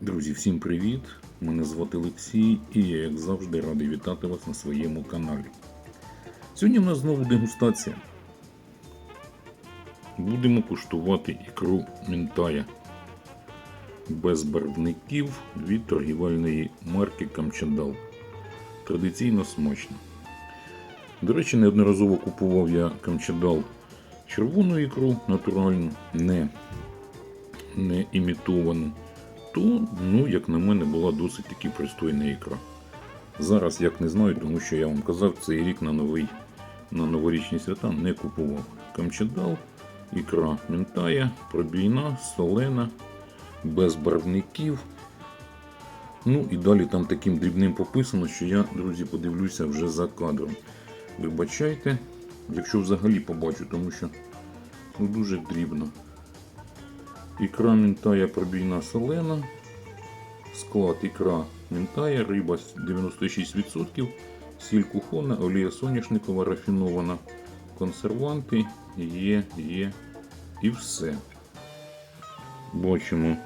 Друзі, всім привіт! Мене звати Олексій і я, як завжди, радий вітати вас на своєму каналі. Сьогодні в нас знову дегустація. Будемо куштувати ікру Ментая без барвників від торгівельної марки Камчандал. Традиційно смачно. До речі, неодноразово купував я Камчандал червону ікру натуральну, не, не імітовану то, ну, як на мене, була досить таки пристойна ікра. Зараз як не знаю, тому що я вам казав, цей рік на новий, на новорічні свята не купував. Камчадал, ікра ментая, пробійна, солена, без барвників. Ну і далі там таким дрібним пописано, що я, друзі, подивлюся вже за кадром. Вибачайте, якщо взагалі побачу, тому що ну, дуже дрібно. Ікра мінтая пробійна солена. Склад ікра мінтая, риба 96%, сіль кухонна, олія соняшникова рафінована, консерванти є, є і все. Бачимо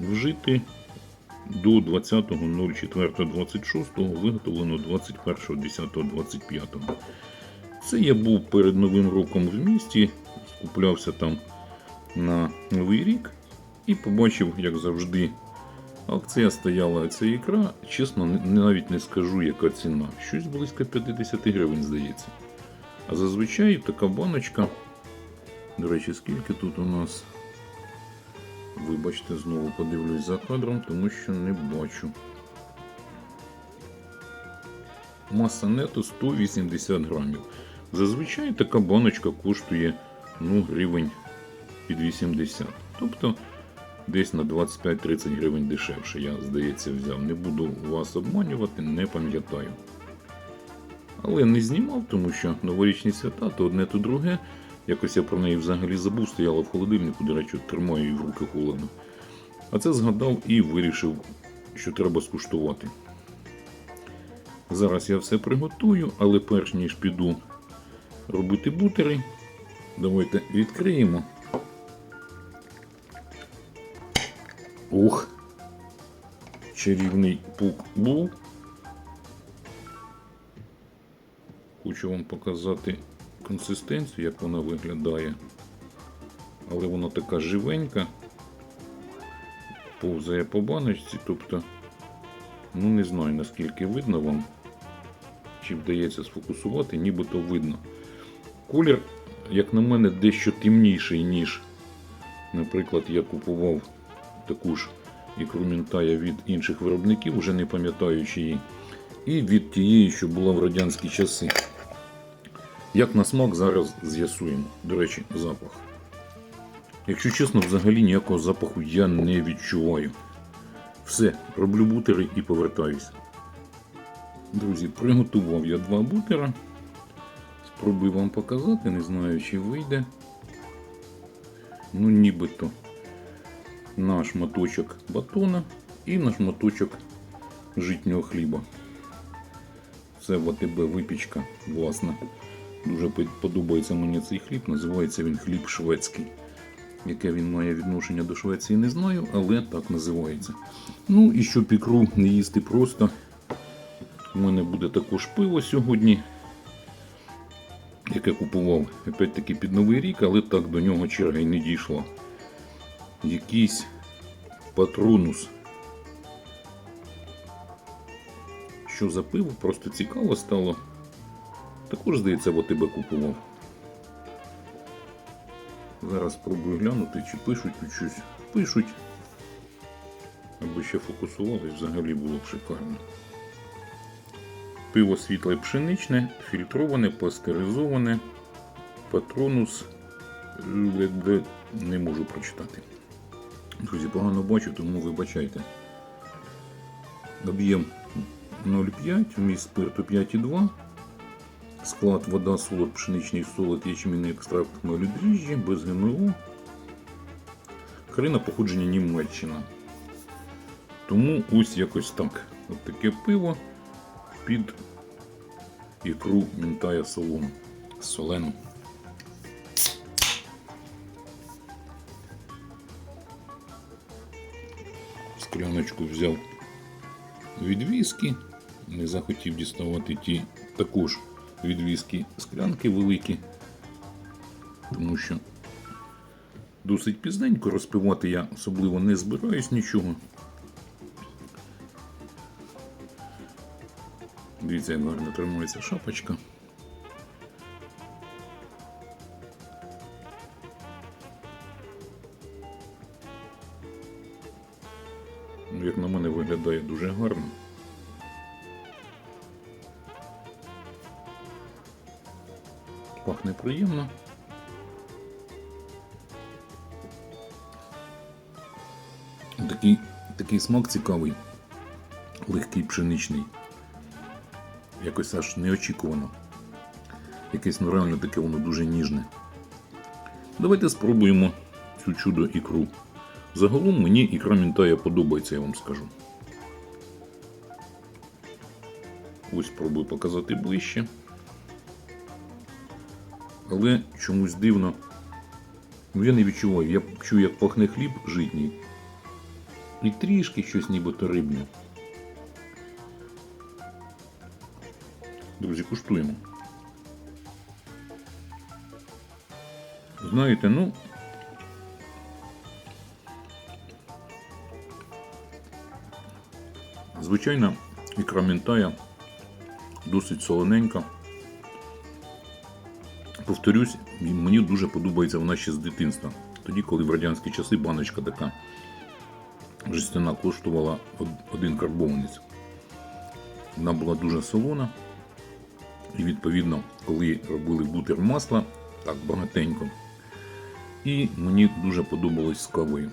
вжити до 20.04.26, виготовлено 21.10.25. Це я був перед Новим роком в місті, скуплявся там на Новий рік і побачив, як завжди, акція стояла ця ікра. Чесно, навіть не скажу, яка ціна. Щось близько 50 гривень, здається. А зазвичай така баночка. До речі, скільки тут у нас? Вибачте, знову подивлюсь за кадром, тому що не бачу. Маса нету 180 грамів. Зазвичай така баночка коштує ну, гривень під 80. Тобто десь на 25-30 гривень дешевше, я, здається, взяв. Не буду вас обманювати, не пам'ятаю. Але не знімав, тому що новорічні свята то одне, то друге. Якось я про неї взагалі забув, стояла в холодильнику, до речі, тримаю її в руки холодно. А це згадав і вирішив, що треба скуштувати. Зараз я все приготую, але перш ніж піду робити бутери, давайте відкриємо. Ух, чарівний пук був. Хочу вам показати консистенцію, як вона виглядає. Але вона така живенька, повзає по баночці, тобто, ну не знаю наскільки видно вам, чи вдається сфокусувати, нібито видно. Колір, як на мене, дещо темніший, ніж, наприклад, я купував таку ж ікру Мінтая від інших виробників, вже не пам'ятаючи її. І від тієї, що була в радянські часи. Як на смак зараз з'ясуємо. До речі, запах. Якщо чесно, взагалі ніякого запаху я не відчуваю. Все, роблю бутери і повертаюся. Друзі, приготував я два бутера. Спробую вам показати, не знаю, чи вийде. Ну, нібито на шматочок батона і на шматочок житнього хліба. Це в АТБ випічка, власне. Дуже подобається мені цей хліб. Називається він хліб шведський. Яке він має відношення до Швеції, не знаю, але так називається. Ну і щоб ікру не їсти просто. У мене буде також пиво сьогодні, яке купував опять-таки під Новий рік, але так до нього черга й не дійшла. Якийсь патронус. Що за пиво? Просто цікаво стало. Також, здається, в ОТБ купував. Зараз спробую глянути, чи пишуть тут щось. Пишуть. Аби ще фокусувалось, взагалі було б шикарно. Пиво світле пшеничне, фільтроване, пастеризоване, патронус. Не можу прочитати. Друзі, погано бачу, тому вибачайте. Об'єм 0,5, вміст спирту 5,2. Склад вода, солод, пшеничний солод, ячмінний екстракт хмелю дріжджі, без ГМО. Країна походження Німеччина. Тому ось якось так. От таке пиво під ікру мінтая солону. солену. Скляночку взяв від віскі, не захотів діставати ті також від віскі склянки великі, тому що досить пізненько розпивати я особливо не збираюсь нічого. Дивіться, як гарно тримається шапочка. Ну, Як на мене виглядає дуже гарно. Пахне приємно. Такий, такий смак цікавий, легкий пшеничний. Якось аж неочікувано. Якесь ну реально таке воно дуже ніжне. Давайте спробуємо цю чудо ікру. Загалом мені ікра мінтая подобається, я вам скажу. Ось спробую показати ближче. Але чомусь дивно. Ну я не відчуваю. Я чую, як пахне хліб житній. І трішки щось нібито рибне. Друзі, куштуємо. Знаєте, ну. Звичайна ікра мінтая досить солоненька. Повторюсь, мені дуже подобається вона ще з дитинства. Тоді, коли в радянські часи баночка така жестяна коштувала один карбованець. Вона була дуже солона. І відповідно, коли робили бутер масла, так багатенько. І мені дуже подобалось з кавою.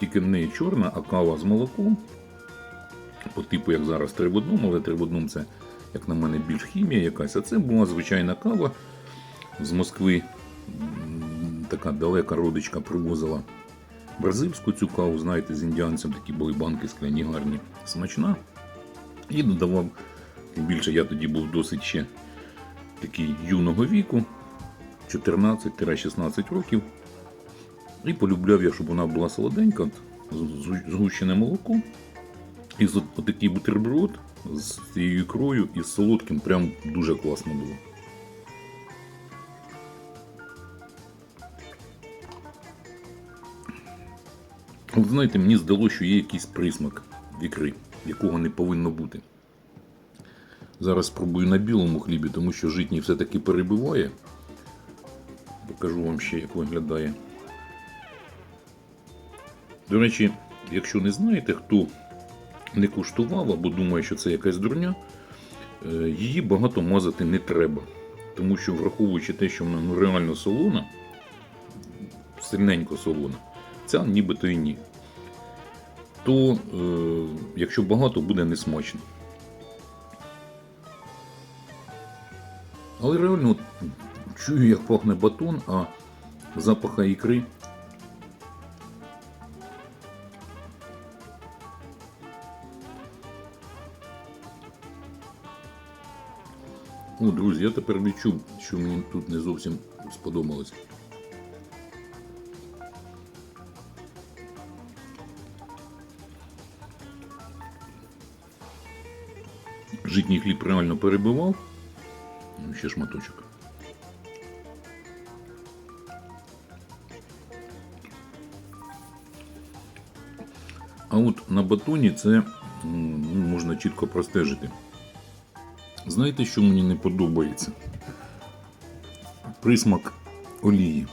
Тільки не чорна, а кава з молоком. По типу, як зараз три але три в одному це, як на мене, більш хімія якась. А це була звичайна кава з Москви. Така далека родичка привозила бразильську цю каву, знаєте, з індіанцем такі були банки скляні гарні, смачна. І додавав, тим більше я тоді був досить ще такий юного віку, 14-16 років. І полюбляв я, щоб вона була солоденька, згущене молоко. І отакий бутерброд з цією ікрою і з солодким прям дуже класно було. От знаєте, мені здалося, що є якийсь присмак ікри, якого не повинно бути. Зараз спробую на білому хлібі, тому що житній все-таки перебиває. Покажу вам ще, як виглядає. До речі, якщо не знаєте, хто не куштував або думає, що це якась дурня, е, її багато мазати не треба. Тому що, враховуючи те, що вона ну, реально солона, сильненько солона, ця нібито і ні. То, е, якщо багато, буде несмачно. Але реально чую, як пахне батон, а запаха ікри. О, друзі, я тепер відчув, що мені тут не зовсім сподобалось. Житній хліб реально перебивав. Ще шматочок. А от на батоні це ну, можна чітко простежити. Знаєте, що мені не подобається? Присмак олії.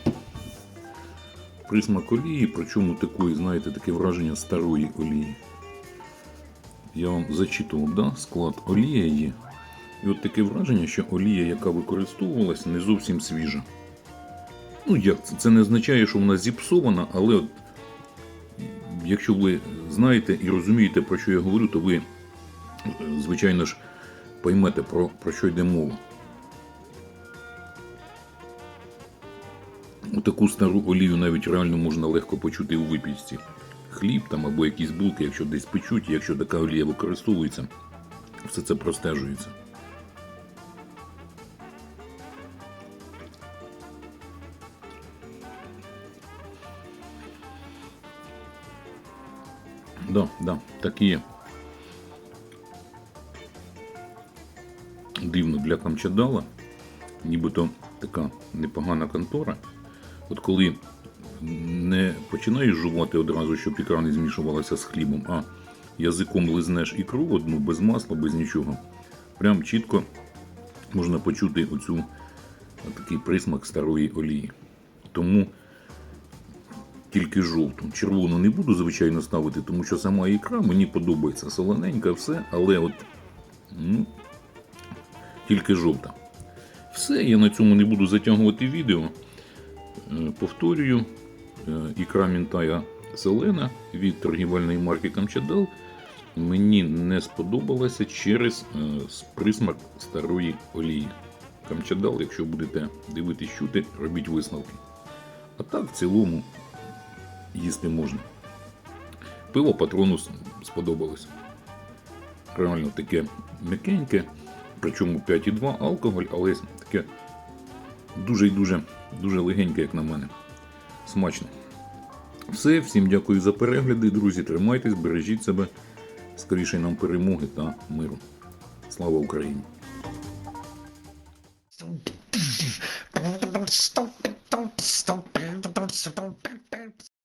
Присмак олії, причому такої, знаєте, таке враження старої олії. Я вам зачитував, да? склад олія є. І от таке враження, що олія, яка використовувалася, не зовсім свіжа. Ну як це? Це не означає, що вона зіпсована, але от, якщо ви знаєте і розумієте, про що я говорю, то ви, звичайно ж, поймете, про, про що йде мова. Таку стару олію навіть реально можна легко почути у випічці. Хліб там або якісь булки, якщо десь печуть, якщо така олія використовується, все це простежується. Да, да, так і. Дивно для Камчадала, нібито така непогана контора. От коли не починаєш жувати одразу, щоб ікра не змішувалася з хлібом, а язиком лизнеш ікру одну без масла, без нічого. Прям чітко можна почути оцю такий присмак старої олії. Тому тільки жовту. Червону не буду, звичайно, ставити, тому що сама ікра мені подобається. Солоненька, все, але от ну, тільки жовта. Все, я на цьому не буду затягувати відео. Е, Повторюю, е, ікра мінтая Селена від торгівельної марки Камчадал мені не сподобалася через е, присмак старої олії. Камчадал, якщо будете дивитись чути, робіть висновки. А так, в цілому, їсти можна. Пиво патронус сподобалось. Реально таке м'якеньке, причому 5,2 алкоголь, але таке дуже і дуже, дуже легеньке, як на мене. Смачно. Все, всім дякую за перегляди, друзі. Тримайтесь, бережіть себе. Скоріше нам перемоги та миру. Слава Україні!